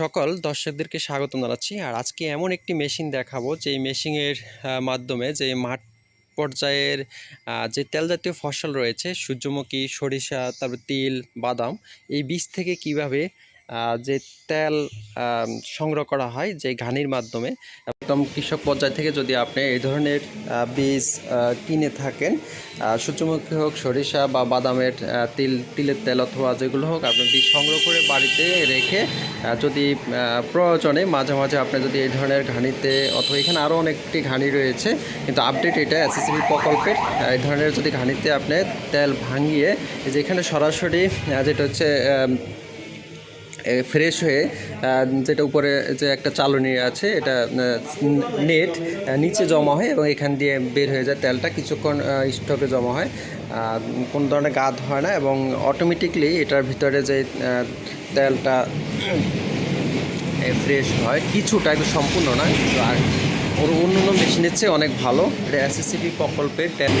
সকল দর্শকদেরকে স্বাগতম জানাচ্ছি। আর আজকে এমন একটি মেশিন দেখাবো যে মেশিনের মাধ্যমে যে মাঠ পর্যায়ের যে তেল জাতীয় ফসল রয়েছে, সূর্যমুখী, সরিষা, তারপর তিল, বাদাম, এই বীজ থেকে কীভাবে যে তেল সংগ্রহ করা হয় যে ঘানির মাধ্যমে। একদম কৃষক পর্যায় থেকে যদি আপনি এই ধরনের বীজ কিনে থাকেন সূর্যমুখী হোক, সরিষা বা বাদামের তিল, তিলের তেল অথবা যেগুলো হোক, আপনি বীজ সংগ্রহ করে বাড়িতে রেখে যদি প্রয়োজনে মাঝে মাঝে আপনি যদি এই ধরনের ঘানিতে অথবা এখানে আরও অনেকটি ঘানি রয়েছে, কিন্তু আপডেট এটা এসএসসিবি প্রকল্পের এই ধরনের যদি ঘানিতে আপনি তেল ভাঙিয়ে, এই যে এখানে সরাসরি যেটা হচ্ছে ফ্রেশ হয়ে যেটা উপরে যে একটা চালনি আছে, এটা নেট নিচে জমা হয় এবং এখান দিয়ে বের হয়ে যায় তেলটা। কিছুক্ষণ স্টকে জমা হয়। কোনো ধরনের গাদ হয় না এবং অটোমেটিকলি এটার ভিতরে যে তেলটা ফ্রেশ হয়, কিছুটা একটু সম্পূর্ণ না কিন্তু আর ওর অন্য অন্য মেশিনের চেয়ে অনেক ভালো। এটা এসএসসিপি প্রকল্পের তেল।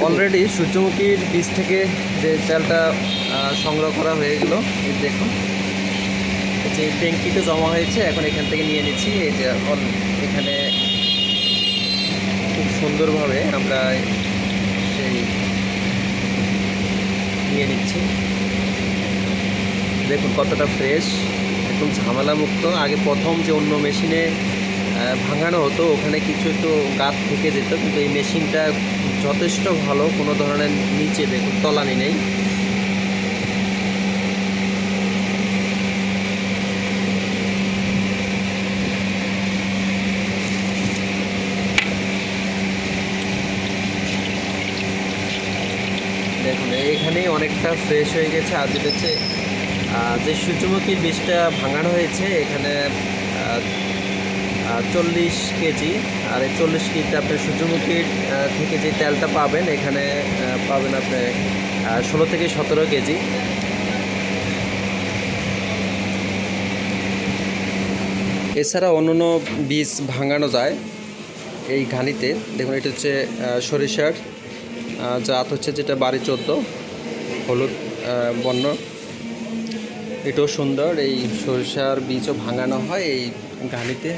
অলরেডি সূর্যমুখীর বীজ থেকে যে আহ, সংগ্রহ করা হয়ে গেল। দেখুন। যে ট্যাঙ্কিতে জমা হয়েছে এখন এখান থেকে নিয়ে নিচ্ছি। এই যে অল- এখানে খুব সুন্দরভাবে আমরা সেই নিয়ে নিচ্ছি। দেখুন কতটা ফ্রেশ একদম ঝামেলা মুক্ত আগে প্রথম যে অন্য মেশিনে ভাঙানো হতো ওখানে কিছু একটু গাত থেকে যেত কিন্তু এই মেশিনটা যথেষ্ট ভালো, কোনো ধরনের নিচে দেখুন, তলানি নেই। দেখুন এখানেই অনেকটা ফ্রেশ হয়ে গেছে, আর যেটা হচ্ছে যে সূর্যমুখী বীজটা ভাঙানো হয়েছে, এখানে চল্লিশ কেজি। আর এই চল্লিশ কেজিতে আপনি সূর্যমুখীর থেকে যে তেলটা পাবেন, এখানে পাবেন আপনি ষোলো থেকে সতেরো কেজি। এছাড়া অন্যান্য বীজ ভাঙানো যায় এই ঘানিতে। দেখুন, এটা হচ্ছে সরিষার জাত হচ্ছে যেটা বাড়ি চোদ্দ, হলুদ বর্ণ। এটাও সুন্দর। এই সরিষার বীজও ভাঙানো হয় এই ঘানিতে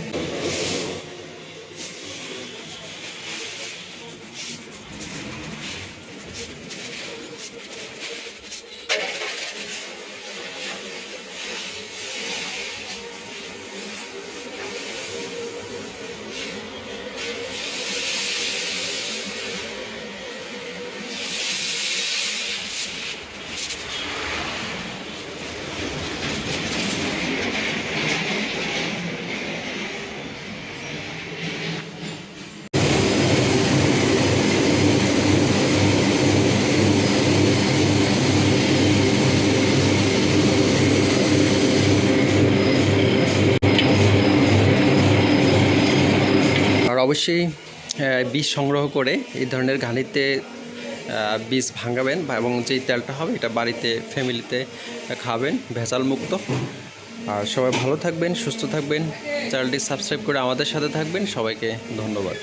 আর অবশ্যই বীজ সংগ্রহ করে এই ধরনের ঘানিতে বীজ ভাঙাবেন এবং যেই তেলটা হবে এটা বাড়িতে ফ্যামিলিতে খাবেন ভেজাল মুক্ত আর সবাই ভালো থাকবেন, সুস্থ থাকবেন। চ্যানেলটি সাবস্ক্রাইব করে আমাদের সাথে থাকবেন। সবাইকে ধন্যবাদ।